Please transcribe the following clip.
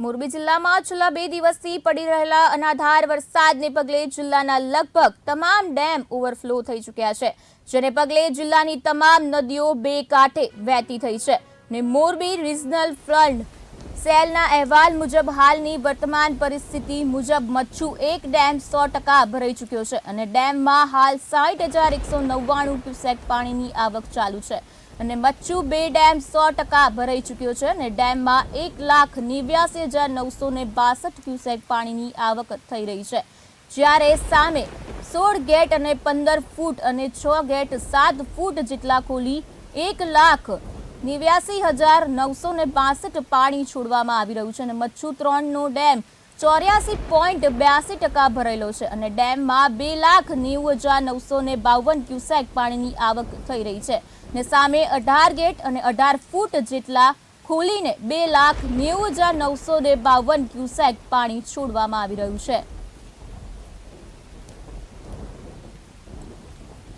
મોરબી જિલ્લામાં છેલ્લા બે દિવસથી પડી રહેલા અનાધાર વરસાદને પગલે જિલ્લાના લગભગ તમામ ડેમ ઓવરફ્લો થઈ ચૂક્યા છે, જેને પગલે જિલ્લાની તમામ નદીઓ બે કાંઠે વહેતી થઈ છે ને મોરબી રિજનલ ફ્રન્ટ સેલના અહેવાલ મુજબ હાલની વર્તમાન પરિસ્થિતિ મુજબ મચ્છુ એક ડેમ સો ટકા ભરાઈ ચૂક્યો છે અને ડેમમાં હાલ સાઠ હજાર એકસો નવ્વાણું ક્યુસેક પાણીની આવક ચાલુ છે. અને મચ્છુ બે ડેમ સો ટકા ભરાઈ ચૂક્યો છે અને ડેમમાં એક લાખ નેવ્યાસી હજાર નવસો ને બાસઠ ક્યુસેક પાણીની આવક થઈ રહી છે. જ્યારે સામે સોળ ગેટ અને પંદર ફૂટ અને છ ગેટ સાત ફૂટ જેટલા ખોલી એક લાખ નેવ્યાસી હજાર નવસો ને બાસઠ પાણી છોડવામાં આવી રહ્યું છે અને મચ્છુ ત્રણનો ડેમ ચોર્યાસી પોઈન્ટ બ્યાસી ટકા ભરેલો છે અને ડેમમાં બે લાખ નેવું હજાર નવસો ને બાવન ક્યુસેક પાણીની આવક થઈ રહી છે. ને સામે અઢાર ગેટ અને અઢાર ફૂટ જેટલા ખોલીને બે લાખ નેવું હજાર નવસો ને બાવન ક્યુસેક પાણી છોડવામાં આવી રહ્યું છે.